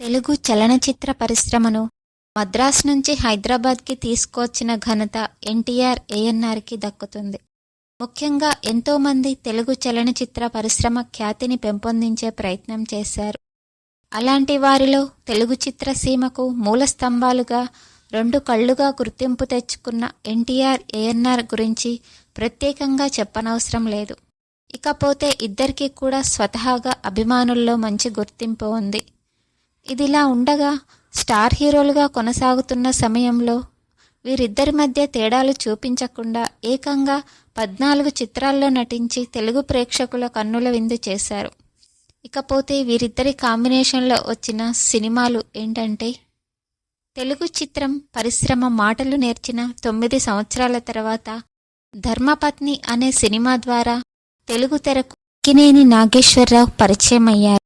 తెలుగు చలనచిత్ర పరిశ్రమను మద్రాస్ నుంచి హైదరాబాద్కి తీసుకువచ్చిన ఘనత ఎన్టీఆర్ ఏఎన్ఆర్కి దక్కుతుంది. ముఖ్యంగా ఎంతోమంది తెలుగు చలనచిత్ర పరిశ్రమ ఖ్యాతిని పెంపొందించే ప్రయత్నం చేశారు. అలాంటి వారిలో తెలుగు చిత్రసీమకు మూల స్తంభాలుగా రెండు కళ్ళుగా గుర్తింపు తెచ్చుకున్న ఎన్టీఆర్ ఏఎన్ఆర్ గురించి ప్రత్యేకంగా చెప్పనవసరం లేదు. ఇకపోతే ఇద్దరికీ కూడా స్వతహాగా అభిమానుల్లో మంచి గుర్తింపు ఉంది. ఇదిలా ఉండగా స్టార్ హీరోలుగా కొనసాగుతున్న సమయంలో వీరిద్దరి మధ్య తేడాలు చూపించకుండా ఏకంగా పద్నాలుగు చిత్రాల్లో నటించి తెలుగు ప్రేక్షకుల కన్నుల విందు చేశారు. ఇకపోతే వీరిద్దరి కాంబినేషన్లో వచ్చిన సినిమాలు ఏంటంటే తెలుగు చిత్రం పరిశ్రమ మాటలు నేర్చిన తొమ్మిది సంవత్సరాల తర్వాత ధర్మపత్ని అనే సినిమా ద్వారా తెలుగు తెరకు కినేని నాగేశ్వరరావు పరిచయం అయ్యారు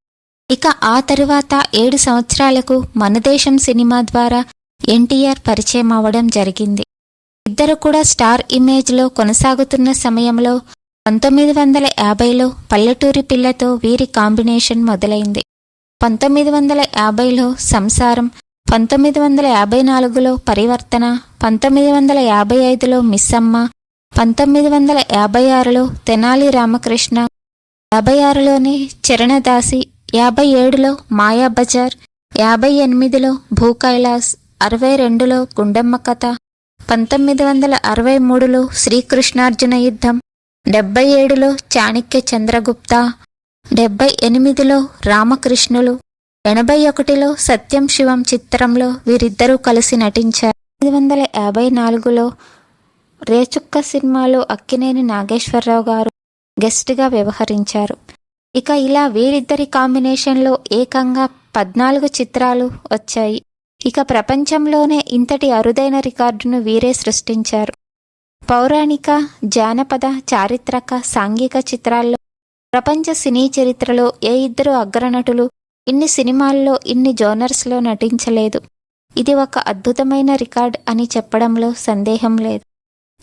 ఇక ఆ తరువాత ఏడు సంవత్సరాలకు మనదేశం సినిమా ద్వారా ఎన్టీఆర్ పరిచయం అవడం జరిగింది. ఇద్దరు కూడా స్టార్ ఇమేజ్లో కొనసాగుతున్న సమయంలో పంతొమ్మిది వందల యాభైలో పల్లెటూరి పిల్లతో వీరి కాంబినేషన్ మొదలైంది. పంతొమ్మిది వందల యాభైలో సంసారం పంతొమ్మిది వందల యాభై నాలుగులో పరివర్తన పంతొమ్మిది వందల యాభై ఐదులో మిస్సమ్మ పంతొమ్మిది వందల యాభై ఆరులో తెనాలి రామకృష్ణ యాభై ఆరులోనే చరణదాసి యాభై ఏడులో మాయాబజార్ యాభై ఎనిమిదిలో భూకైలాస్ అరవై రెండులో గుండమ్మ కథ పంతొమ్మిది వందల అరవై మూడులో శ్రీకృష్ణార్జున యుద్ధం డెబ్బై ఏడులో చాణక్య చంద్రగుప్త డెబ్బై ఎనిమిదిలో రామకృష్ణులు ఎనభై ఒకటిలో సత్యం శివం చిత్రంలో వీరిద్దరూ కలిసి నటించారు. ఎనిమిది వందల యాభై నాలుగులో రేచుక్క సినిమాలో అక్కినేని నాగేశ్వరరావు గారు గెస్ట్గా వ్యవహరించారు. ఇక ఇలా వీరిద్దరి కాంబినేషన్లో ఏకంగా పద్నాలుగు చిత్రాలు వచ్చాయి. ఇక ప్రపంచంలోనే ఇంతటి అరుదైన రికార్డును వీరే సృష్టించారు. పౌరాణిక జానపద చారిత్రక సాంఘిక చిత్రాల్లో ప్రపంచ సినీ చరిత్రలో ఏ ఇద్దరు అగ్రనటులు ఇన్ని సినిమాల్లో ఇన్ని జోనర్స్లో నటించలేదు. ఇది ఒక అద్భుతమైన రికార్డ్ అని చెప్పడంలో సందేహం లేదు.